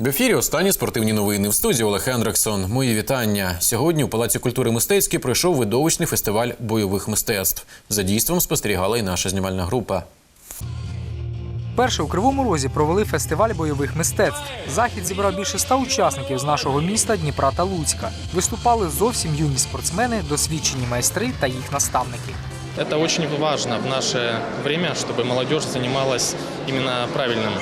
В ефірі останні спортивні новини в студії Олег Хендриксон. Мої вітання. Сьогодні у Палаці культури мистецький пройшов видовищний фестиваль бойових мистецтв. За дійством спостерігала і наша знімальна група. Перше у Кривому Розі провели фестиваль бойових мистецтв. Захід зібрав більше ста учасників з нашого міста Дніпра та Луцька. Виступали зовсім юні спортсмени, досвідчені майстри та їх наставники. Это очень важно в наше время, чтобы молодежь занималась именно правильным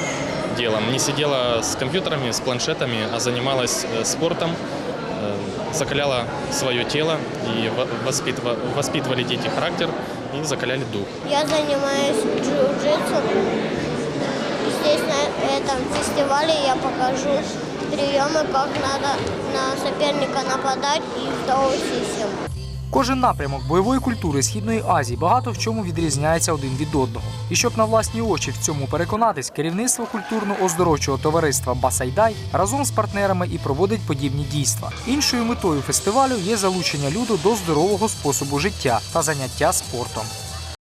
делом. Не сидела с компьютерами, с планшетами, а занималась э, спортом, э, закаляла свое тело и во- воспитыва- воспитывали дети характер и закаляли дух. Я занимаюсь джиу-джитсу. Здесь на этом фестивале я покажу приемы, как надо на соперника нападать и вторую систему. Кожен напрямок бойової культури Східної Азії багато в чому відрізняється один від одного. І щоб на власні очі в цьому переконатись, керівництво культурно-оздоровчого товариства Басайдай разом з партнерами і проводить подібні дійства. Іншою метою фестивалю є залучення люду до здорового способу життя та заняття спортом.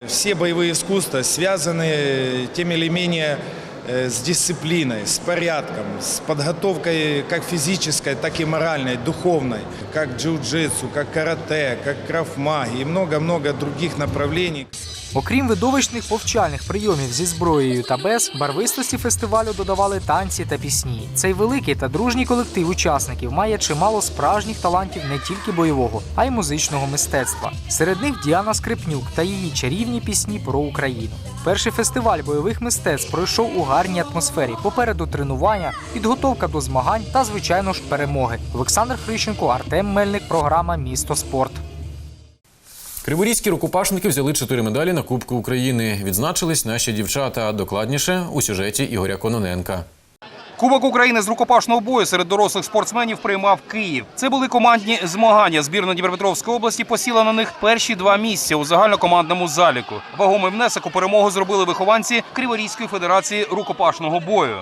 Все боевые искусства связаны тем или менее э, с дисциплиной, с порядком, с подготовкой как физической, так и моральной, духовной, как джиу-джитсу, как карате, как крафмаги и много-много других направлений. Окрім видовищних повчальних прийомів зі зброєю та без, барвистості фестивалю додавали танці та пісні. Цей великий та дружній колектив учасників має чимало справжніх талантів не тільки бойового, а й музичного мистецтва. Серед них Діана Скрипнюк та її чарівні пісні про Україну. Перший фестиваль бойових мистецтв пройшов у гарній атмосфері. Попереду тренування, підготовка до змагань та, звичайно ж, перемоги. Олександр Хрищенко, Артем Мельник, програма Місто спорт. Криворізькі рукопашники взяли чотири медалі на Кубку України. Відзначились наші дівчата. Докладніше у сюжеті Ігоря Кононенка. Кубок України з рукопашного бою серед дорослих спортсменів приймав Київ. Це були командні змагання. Збірна Дніпропетровської області посіла на них перші два місця у загальнокомандному заліку. Вагомий внесок у перемогу зробили вихованці Криворізької федерації рукопашного бою.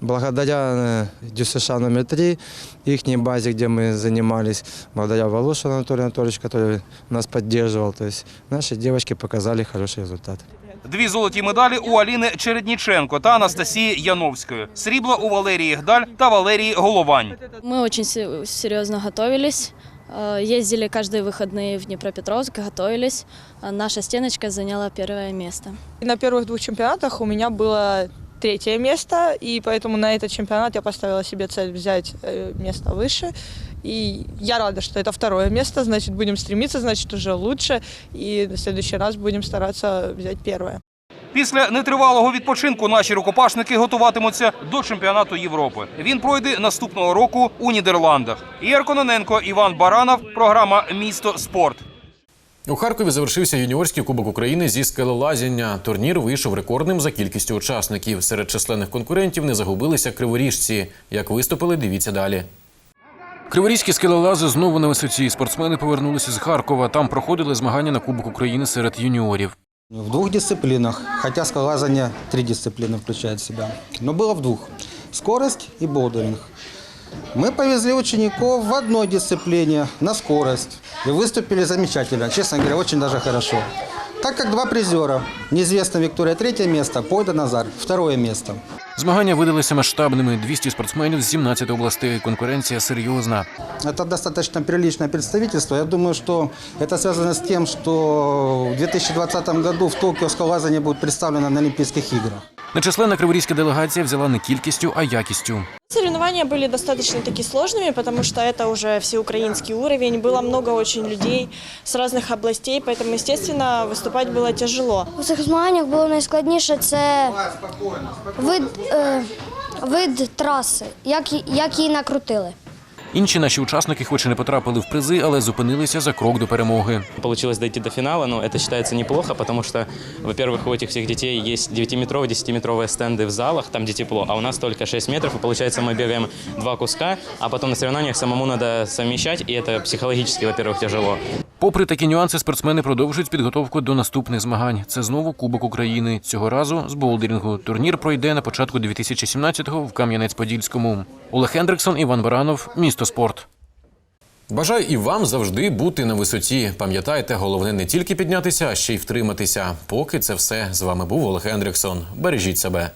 Благодаря э, ДЮСШ номер 3, их базе, где мы занимались, благодаря Волошину Анатолию Анатольевичу, который нас поддерживал, то есть наши девочки показали хороший результат. Дві золоті медалі у Аліни Чередніченко та Анастасії Яновської. Срібло у Валерії Гдаль та Валерії Головань. Мы очень се- серьезно готовились. Э, Ездили каждые выходные в Днепропетровск, готовились. А Наша стеночка заняла первое место. На первых двух чемпионатах у меня было третье место, и поэтому на этот чемпионат я поставила себе цель взять э, место выше. И я рада, что это второе место, значит, будем стремиться, значит, уже лучше, и в следующий раз будем стараться взять первое. Після нетривалого відпочинку наші рукопашники готуватимуться до чемпіонату Європи. Він пройде наступного року у Нідерландах. Ігор Кононенко, Іван Баранов, програма Місто спорт. У Харкові завершився юніорський кубок України зі скелелазіння. Турнір вийшов рекордним за кількістю учасників. Серед численних конкурентів не загубилися криворіжці. Як виступили, дивіться далі. Криворізькі скелелази знову на висоті. Спортсмени повернулися з Харкова. Там проходили змагання на Кубок України серед юніорів. В двух дисциплинах, хотя скалолазание три дисциплины включает в себя. Но было в двух. Скорость и болдеринг. Мы повезли учеников в одной дисциплине на скорость. И выступили замечательно, честно говоря, очень даже хорошо. Так как два призера, неизвестная Виктория третье место, Пойда Назар второе место. Змагання видалися масштабними. 200 спортсменів з 17 областей. Конкуренція серйозна. Это достаточно приличное представительство. Я думаю, что это связано с тем, что в 2020 году в Токио скалолазание будет представлено на Олимпийских играх. Нечисленна криворізька делегація взяла не кількістю, а якістю. Соревнования были достаточно таки сложными, потому что это уже всеукраинский уровень, было много очень людей с разных областей, поэтому, естественно, выступать было тяжело. У цих змаганнях було найскладніше це вид, е, вид траси, як, ї- як її накрутили. Інші наші учасники, хоч і не потрапили в призи, але зупинилися за крок до перемоги. Получилось дойти до финала, но это считается неплохо, потому что, во-первых, у этих всех детей есть 9-метровые, 10-метровые стенды в залах, там где тепло, а у нас только 6 метров, и получается мы бегаем два куска, а потом на соревнованиях самому надо совмещать, и это психологически, во-первых, тяжело. Попри такі нюанси, спортсмени продовжують підготовку до наступних змагань. Це знову Кубок України. Цього разу з болдерінгу. Турнір пройде на початку 2017-го в Кам'янець-Подільському. Олег Хендриксон, Іван Баранов, місто спорт. Бажаю і вам завжди бути на висоті. Пам'ятайте, головне не тільки піднятися, а ще й втриматися. Поки це все з вами був Олег Хендриксон. Бережіть себе.